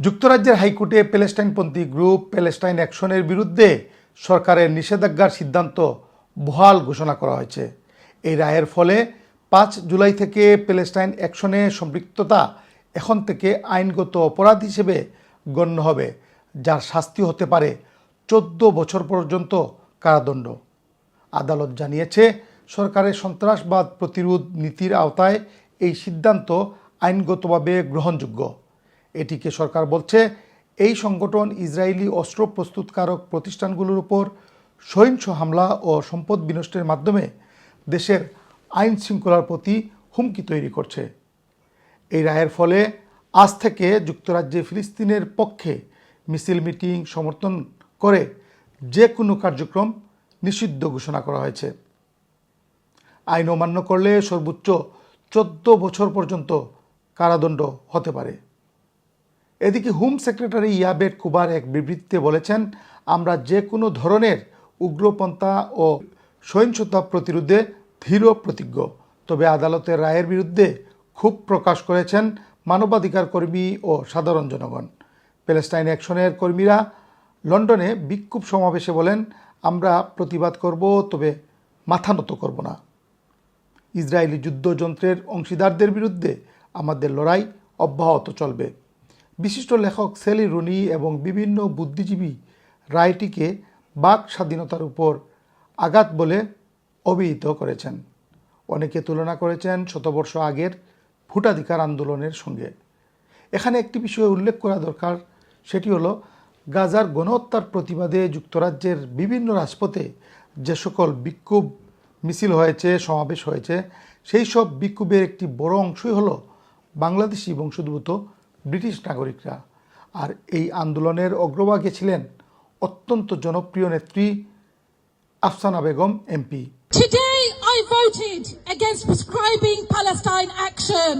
যুক্তরাজ্যের হাইকোর্টে প্যালেস্টাইনপন্থী group Palestine অ্যাকশনের বিরুদ্ধে সরকারের নিষেধাজ্ঞার সিদ্ধান্ত বহাল ঘোষণা করা হয়েছে। এই রায়ের ফলে পাঁচ জুলাই থেকে প্যালেস্টাইন অ্যাকশনে সম্পৃক্ততা এখন থেকে আইনগত অপরাধ হিসেবে গণ্য হবে, যার শাস্তি হতে পারে চোদ্দ বছর পর্যন্ত কারাদণ্ড। আদালত জানিয়েছে, সরকারের সন্ত্রাসবাদ প্রতিরোধ নীতির আওতায় এই সিদ্ধান্ত আইনগতভাবে গ্রহণযোগ্য। এটিকে সরকার বলছে, এই সংগঠন ইসরায়েলি অস্ত্র প্রস্তুতকারক প্রতিষ্ঠানগুলোর উপর সহিংস হামলা ও সম্পদ বিনষ্টের মাধ্যমে দেশের আইন শৃঙ্খলার প্রতি হুমকি তৈরি করছে। এই রায়ের ফলে আজ থেকে যুক্তরাজ্যে ফিলিস্তিনের পক্ষে মিছিল, মিটিং, সমর্থন করে যে কোনো কার্যক্রম নিষিদ্ধ ঘোষণা করা হয়েছে। আইন অমান্য করলে সর্বোচ্চ চোদ্দ বছর পর্যন্ত কারাদণ্ড হতে পারে। এদিকে হোম সেক্রেটারি ইয়াবেট কুবার এক বিবৃতিতে বলেছেন, আমরা যে কোনো ধরনের উগ্রপন্থা ও সহিংসতা প্রতিরোধে ধীর প্রতিজ্ঞ। তবে আদালতের রায়ের বিরুদ্ধে ক্ষোভ প্রকাশ করেছেন মানবাধিকার কর্মী ও সাধারণ জনগণ। প্যালেস্টাইন অ্যাকশনের কর্মীরা লন্ডনে বিক্ষোভ সমাবেশে বলেন, আমরা প্রতিবাদ করব, তবে মাথা নত করব না। ইসরায়েলি যুদ্ধযন্ত্রের অংশীদারদের বিরুদ্ধে আমাদের লড়াই অব্যাহত চলবে। বিশিষ্ট লেখক সেলি রুনি এবং বিভিন্ন বুদ্ধিজীবী রায়টিকে বাক স্বাধীনতার উপর আঘাত বলে অভিহিত করেছেন। অনেকে তুলনা করেছেন শতবর্ষ আগের ভোটাধিকার আন্দোলনের সঙ্গে। এখানে একটি বিষয় উল্লেখ করা দরকার, সেটি হলো গাজার গণহত্যার প্রতিবাদে যুক্তরাজ্যের বিভিন্ন রাজপথে যে সকল বিক্ষোভ মিছিল হয়েছে, সমাবেশ হয়েছে, সেই সব বিক্ষোভের একটি বড় অংশই হলো বাংলাদেশি বংশোদ্ভূত ব্রিটিশ নাগরিকরা আর এই আন্দোলনের অগ্রভাগে ছিলেন অত্যন্ত জনপ্রিয় নেত্রী Afsana Begum MP Today I voted against prescribing Palestine action.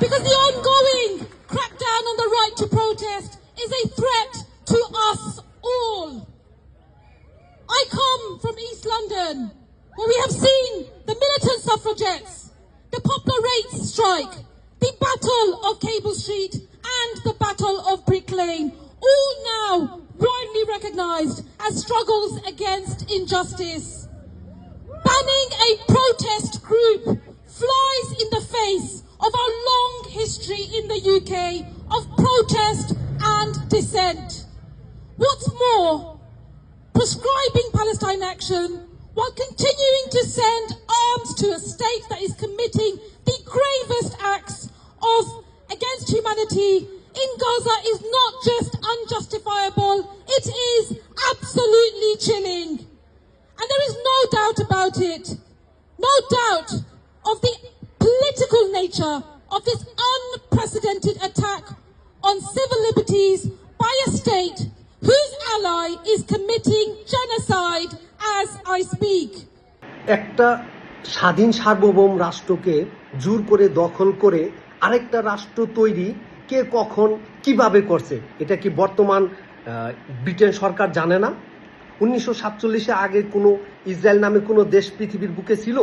Because the ongoing crackdown on the right to protest is a threat to us all. I come from East London, where we have seen the militant suffragettes, the Poplar Rates strike, the Battle of Cable Street, and the Battle of Brick Lane, all now widely recognised as struggles against injustice. Banning a protest group flies in the face of our long history in the UK of protest and dissent. What's more, prescribing Palestine action while continuing to send arms to a state that is committing it is absolutely chilling. And there is no doubt about it, no doubt of the political nature of this unprecedented attack on civil liberties by a state whose ally is committing genocide as I speak. একটা স্বাধীন সার্বভৌম রাষ্ট্রকে জোর করে দখল করে আরেকটা রাষ্ট্র তৈরি কে কখন কীভাবে করছে এটা কি বর্তমান ব্রিটেন সরকার জানে না। উনিশশো সাতচল্লিশে আগে কোনো ইসরায়েল নামে কোনো দেশ পৃথিবীর বুকে ছিল।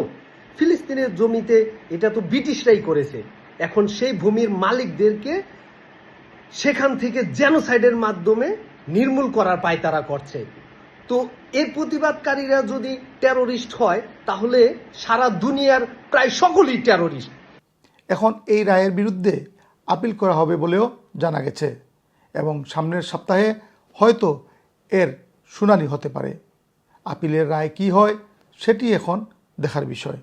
ফিলিস্তিনের জমিতে এটা তো ব্রিটিশরাই করেছে। এখন সেই ভূমির মালিকদেরকে সেখান থেকে জেনোসাইডের মাধ্যমে নির্মূল করার পায়তারা করছে। তো এর প্রতিবাদকারীরা যদি টেরোরিস্ট হয়, তাহলে সারা দুনিয়ার প্রায় সকলেই টেরোরিস্ট এখন এই রায়ের বিরুদ্ধে আপিল করা হবে বলেও জানা গেছে। এবং সামনের সপ্তাহে হয়তো এর শুনানি হতে পারে। আপিলের রায় কি হয় সেটি এখন দেখার বিষয়।